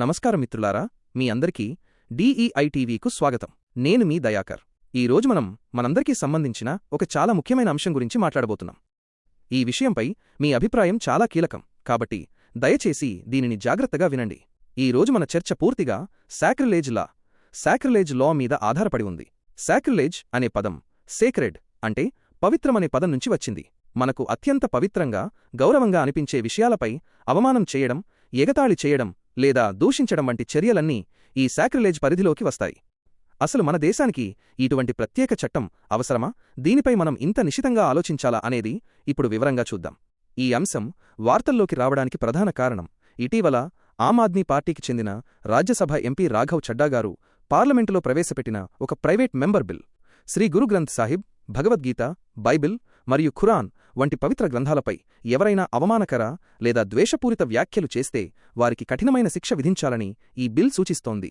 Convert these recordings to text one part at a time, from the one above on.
నమస్కారం మిత్రులారా మీ అందరికీ డిఈఐటీవీకు స్వాగతం. నేను మీ దయాకర్. ఈ రోజు మనం మనందరికీ సంబంధించిన ఒక చాలా ముఖ్యమైన అంశం గురించి మాట్లాడబోతున్నాం. ఈ విషయంపై మీ అభిప్రాయం చాలా కీలకం. కాబట్టి దయచేసి దీనిని జాగ్రత్తగా వినండి. ఈ రోజు మన చర్చ పూర్తిగా శాక్రిలేజ్ లా సాక్రిలేజ్ లా మీద ఆధారపడి ఉంది. సాక్రిలేజ్ అనే పదం సేక్రెడ్ అంటే పవిత్రమనే పదం నుంచి వచ్చింది. మనకు అత్యంత పవిత్రంగా గౌరవంగా అనిపించే విషయాలపై అవమానం చేయడం ఎగతాళి చేయడం లేదా దూషించడం వంటి చర్యలన్నీ ఈ సాక్రిలేజ్ పరిధిలోకి వస్తాయి. అసలు మన దేశానికి ఇటువంటి ప్రత్యేక చట్టం అవసరమా? దీనిపై మనం ఇంత నిశితంగా ఆలోచించాలా అనేది ఇప్పుడు వివరంగా చూద్దాం. ఈ అంశం వార్తల్లోకి రావడానికి ప్రధాన కారణం. ఇటీవల ఆమ్ ఆద్మీ పార్టీకి చెందిన రాజ్యసభ ఎంపీ రాఘవ్ చడ్డాగారు పార్లమెంటులో ప్రవేశపెట్టిన ఒక private member bill. Shri Guru Granth Sahib Bhagavad Gita Bible మరియు ఖురాన్ వంటి పవిత్ర గ్రంథాలపై ఎవరైనా అవమానకర లేదా ద్వేషపూరిత వ్యాఖ్యలు చేస్తే వారికి కఠినమైన శిక్ష విధించాలని ఈ బిల్ సూచిస్తోంది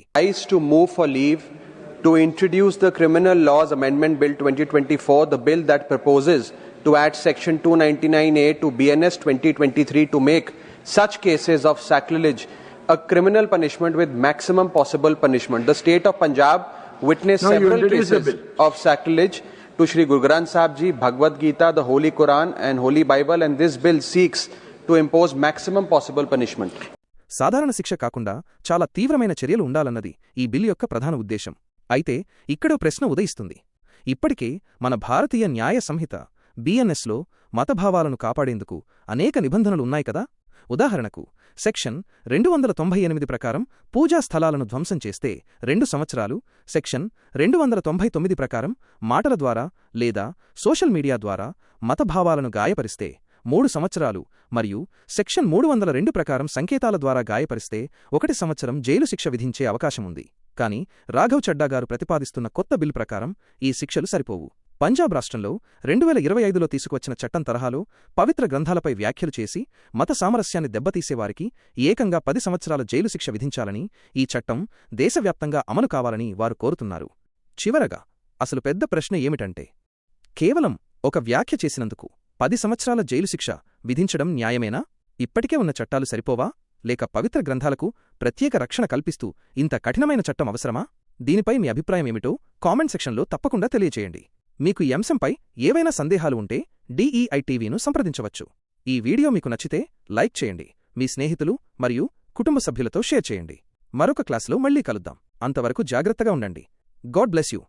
to introduce the Criminal Laws Amendment Bill 2024, the bill that proposes to add Section 299A to BNS 2023 to make such cases of sacrilege a criminal punishment with maximum possible punishment. The state of Punjab witnessed Now several cases of sacrilege to Sri Guru Granth Sahib Ji, Bhagavad Gita, the Holy Quran, and Holy Bible, and this bill seeks to impose maximum possible punishment. సాధారణ శిక్ష కాకుండా చాలా తీవ్రమైన చర్యలు ఉండాలన్నది ఈ bill యొక్క ప్రధాన ఉద్దేశం అయితే ఇక్కడో ప్రశ్న ఉదయిస్తుంది ఇప్పటికే మన భారతీయ న్యాయ సంహిత బిఎన్ఎస్లో మతభావాలను కాపాడేందుకు అనేక నిబంధనలు ఉన్నాయి కదా ఉదాహరణకు సెక్షన్ రెండు వందల తొంభై ఎనిమిది ప్రకారం పూజా స్థలాలను ధ్వంసం చేస్తే రెండు సంవత్సరాలు సెక్షన్ రెండు వందల తొంభై తొమ్మిది ప్రకారం మాటల ద్వారా లేదా సోషల్ మీడియా ద్వారా మతభావాలను గాయపరిస్తే మూడు సంవత్సరాలు మరియు సెక్షన్ మూడు వందల రెండు ప్రకారం సంకేతాల ద్వారా గాయపరిస్తే ఒకటి సంవత్సరం జైలు శిక్ష విధించే అవకాశముంది. కానీ రాఘవ్ చడ్డా గారు ప్రతిపాదిస్తున్న కొత్త బిల్ ప్రకారం ఈ శిక్షలు సరిపోవు. పంజాబ్ రాష్ట్రంలో రెండు వేల ఇరవై ఐదులో తీసుకువచ్చిన చట్టం తరహాలో పవిత్ర గ్రంథాలపై వ్యాఖ్యలు చేసి మత సామరస్యాన్ని దెబ్బతీసేవారికి ఏకంగా పది సంవత్సరాల జైలు శిక్ష విధించాలని ఈ చట్టం దేశవ్యాప్తంగా అమలు కావాలని వారు కోరుతున్నారు. చివరగా అసలు పెద్ద ప్రశ్న ఏమిటంటే కేవలం ఒక వ్యాఖ్య చేసినందుకు పది సంవత్సరాల జైలు శిక్ష విధించడం న్యాయమేనా? ఇప్పటికే ఉన్న చట్టాలు సరిపోవా? లేక పవిత్ర గ్రంథాలకు ప్రత్యేక రక్షణ కల్పిస్తూ ఇంత కఠినమైన చట్టం అవసరమా? దీనిపై మీ అభిప్రాయం ఏమిటో కామెంట్ సెక్షన్లో తప్పకుండా తెలియచేయండి. మీకు ఈ అంశంపై ఏవైనా సందేహాలు ఉంటే డిఈఐటీవీను సంప్రదించవచ్చు. ఈ వీడియో మీకు నచ్చితే లైక్ చేయండి మీ స్నేహితులు మరియు కుటుంబ సభ్యులతో షేర్ చేయండి. మరొక క్లాసులో మళ్ళీ కలుద్దాం. అంతవరకు జాగ్రత్తగా ఉండండి. God bless you.